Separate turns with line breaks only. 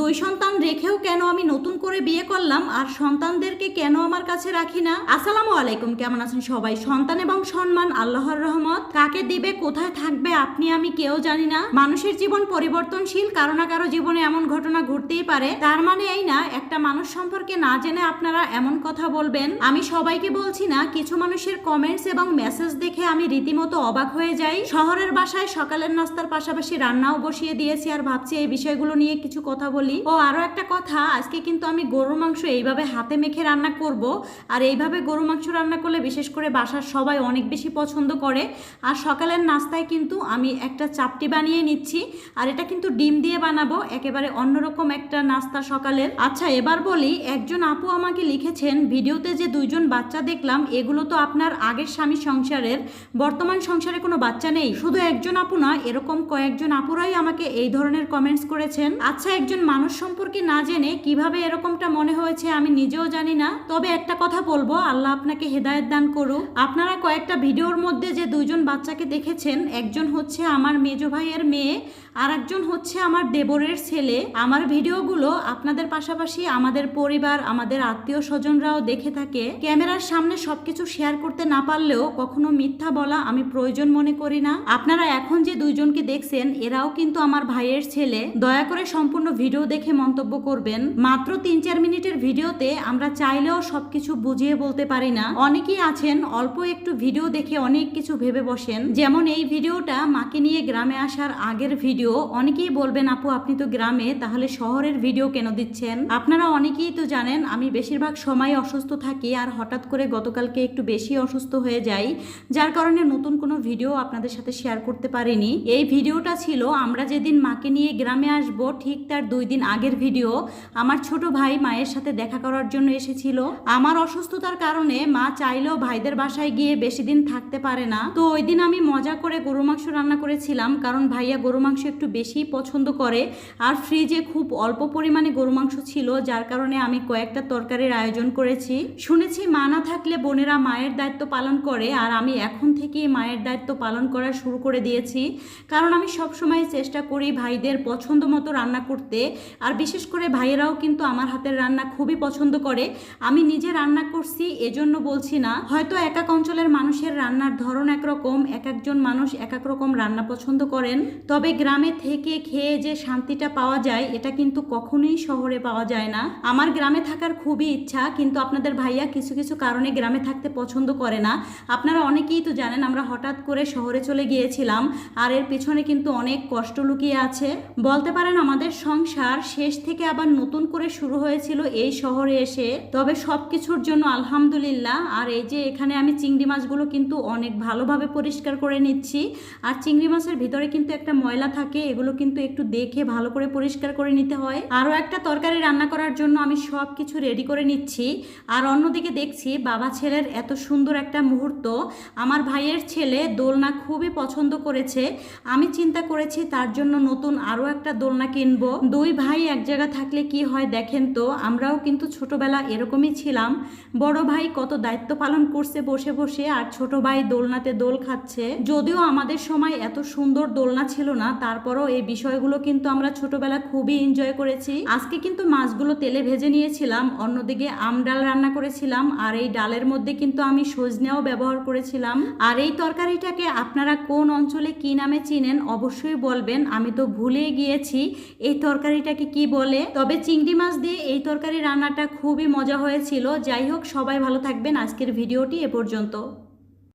দুই সন্তান রেখেও কেন আমি নতুন করে বিয়ে করলাম? আর সন্তানদেরকে কেন আমার কাছে রাখি না? আসসালামু আলাইকুম, কেমন আছেন সবাই? সন্তান এবং সম্মান, আল্লাহর রহমত। কাকে দিবে, কোথায় থাকবে, আপনি, আমি কেউ জানি না। মানুষের জীবন পরিবর্তনশীল, কারও না কারও জীবনে এমন ঘটনা ঘটতেই পারে। তার মানে এই না, একটা মানুষ সম্পর্কে না জেনে আপনারা এমন কথা বলবেন? আমি সবাইকে বলছি না, কিছু মানুষের কমেন্টস এবং মেসেজ দেখে আমি রীতিমতো অবাক হয়ে যাই। শহরের বাসায় সকালের নাস্তার পাশাপাশি রান্নাও বসিয়ে দিয়েছি আর ভাবছি এই বিষয়গুলো নিয়ে কিছু কথা বলি। ও, আরও একটা কথা, আজকে কিন্তু আমি গরুর মাংস এইভাবে হাতে মেখে রান্না করব। আর এইভাবে গরু মাংস রান্না করলে বিশেষ করে বাসার সবাই অনেক বেশি পছন্দ করে। আর সকালের নাস্তায় কিন্তু আমি একটা চাপটি বানিয়ে নিচ্ছি। আর এটা কিন্তু ডিম দিয়ে বানাবো, একেবারে অন্যরকম একটা নাস্তা সকালের। আচ্ছা এবার বলি, একজন আপু আমাকে লিখেছেন, ভিডিওতে যে দুইজন বাচ্চা দেখলাম, এগুলো তো আপনার আগের স্বামী সংসারের। বর্তমান সংসারে কোনো বাচ্চা নেই। শুধু একজন আপু না এরকম কয়েকজন আপুরাই আমাকে এই ধরনের কমেন্টস করেছেন। আচ্ছা একজন মানুষ সম্পর্কে না জেনে কীভাবে এরকমটা মনে হয়েছে আমি নিজেও জানি না। তবে একটা কথা বলব, আল্লাহ আপনাকে হেদায়েত দান করুক। আপনারা কয়েকটা ভিডিওর মধ্যে যে দুজন বাচ্চাকে দেখেছেন, একজন হচ্ছে আমার মেজো ভাইয়ের মেয়ে আর একজন হচ্ছে আমার দেবরের ছেলে। আমার ভিডিওগুলো আপনাদের পাশাপাশি আমাদের পরিবার, আমাদের আত্মীয় স্বজনরাও দেখে থাকে। ক্যামেরার সামনে সবকিছু শেয়ার করতে না পারলেও কখনো মিথ্যা বলা আমি প্রয়োজন মনে করি না। আপনারা এখন যে দুইজনকে দেখছেন, এরাও কিন্তু আমার ভাইয়ের ছেলে। দয়া করে সম্পূর্ণ ভিডিও দেখে মন্তব্য করবেন, মাত্র তিন চার মিনিটের ভিডিওতে আমরা চাইলেও সবকিছু বুঝিয়ে বলতে পারি না। অনেকেই আছেন, অল্প একটু ভিডিও দেখে অনেক কিছু ভেবে বসেন। যেমন এই ভিডিওটা মাকে নিয়ে গ্রামে আসার আগের ভিডিও। অনেকেই বলবেন, আপু, আপনি তো গ্রামে, তাহলে শহরের ভিডিও কেন দিচ্ছেন? আপনারা অনেকেই তো জানেন, আমি বেশিরভাগ সময় অসুস্থ থাকি আর হঠাৎ করে গতকালকে একটু বেশি অসুস্থ হয়ে যাই, যার কারণে নতুন কোনো ভিডিও আপনাদের সাথে শেয়ার করতে পারিনি। এই ভিডিওটা ছিল, আমরা যেদিন মাকে নিয়ে গ্রামে আসব, ঠিক তার দুই দিন আগের ভিডিও, আমার ছোট ভাই মায়ের সাথে দেখা করার জন্য এসেছিল। আমার অসুস্থতার কারণে মা চাইলেও ভাইদের বাসায় গিয়ে বেশি দিন থাকতে পারে না। তো ওই দিন আমি মজা করে গরু মাংস রান্না করেছিলাম, কারণ ভাইয়া গরু মাংস একটু বেশিই পছন্দ করে। আর ফ্রিজে খুব অল্প পরিমাণে গরু মাংস ছিল, যার কারণে আমি কয়েকটা তরকারির আয়োজন করেছি। শুনেছি মা না থাকলে বোনেরা মায়ের দায়িত্ব পালন করে, আর আমি এখন থেকেই মায়ের দায়িত্ব পালন করা শুরু করে দিয়েছি। কারণ আমি সবসময় চেষ্টা করি ভাইদের পছন্দ মতো রান্না করতে আর বিশেষ করে ভাইয়েরাও কিন্তু আমার হাতের রান্না খুবই পছন্দ করে। আমি নিজে রান্না করছি, এজন্য বলছি না। হয়তো এক এক অঞ্চলের মানুষের রান্নার ধরন একরকম, এক একজন মানুষ এক এক রকম রান্না পছন্দ করেন। তবে গ্রামে থেকে খেয়ে যে শান্তিটা পাওয়া যায়, এটা কিন্তু কখনোই শহরে পাওয়া যায় না। আমার গ্রামে থাকার খুবই ইচ্ছা, কিন্তু আপনাদের ভাইয়া কিছু কিছু কারণে গ্রামে থাকতে পছন্দ করে না। আপনারা অনেকেই তো জানেন, আমরা হঠাৎ করে শহরে চলে গিয়েছিলাম, আর এর পেছনে কিন্তু অনেক কষ্ট লুকিয়ে আছে। বলতে পারেন আমাদের সংসার শেষ থেকে আবার নতুন করে শুরু হয়েছিল এই শহরে এসে। তবে সব কিছুর জন্য আলহামদুলিল্লাহ, আর এই যে এখানে আমি চিংড়ি মাছগুলো কিন্তু অনেক ভালোভাবে পরিষ্কার করে নিচ্ছি। আর চিংড়ি মাছের ভিতরে কিন্তু একটা ময়লা থাকে, এগুলো কিন্তু একটু দেখে ভালো করে পরিষ্কার করে নিতে হয়। আরও একটা তরকারি রান্না করার জন্য আমি সব কিছু রেডি করে নিচ্ছি। আর অন্যদিকে দেখছি বাবা ছেলের এত সুন্দর একটা মুহূর্ত। আমার ভাইয়ের ছেলে দোলনা খুবই পছন্দ করেছে। আমি চিন্তা করেছি তার জন্য নতুন আরও একটা দোলনা কিনবো। দুই ভাই এক জায়গা থাকলে কি হয় দেখেন তো, আমরাও কিন্তু ছোটবেলা এরকমই ছিলাম। বড় ভাই কত দায়িত্ব পালন করছে বসে বসে, আর ছোট ভাই দোলনাতে দোল খাচ্ছে। যদিও আমাদের সময় এত সুন্দর দোলনা ছিল না, তারপরও এই বিষয়গুলো কিন্তু আমরা ছোটবেলা খুবই এনজয় করেছি। আজকে কিন্তু মাছগুলো তেলে ভেজে নিয়েছিলাম, অন্যদিকে আম ডাল রান্না করেছিলাম, আর এই ডালের মধ্যে কিন্তু আমি সজনেও ব্যবহার করেছিলাম। আর এই তরকারিটাকে আপনারা কোন অঞ্চলে কি নামে চিনেন অবশ্যই বলবেন, আমি তো ভুলে গিয়েছি। এই তরকারিটাকে কি বলে? তবে চিংড়ি মাছ দিয়ে এই তরকারি রান্নাটা খুবই মজা হয়েছিল। যাই হোক, সবাই ভালো থাকবেন। আজকের ভিডিওটি এ পর্যন্ত।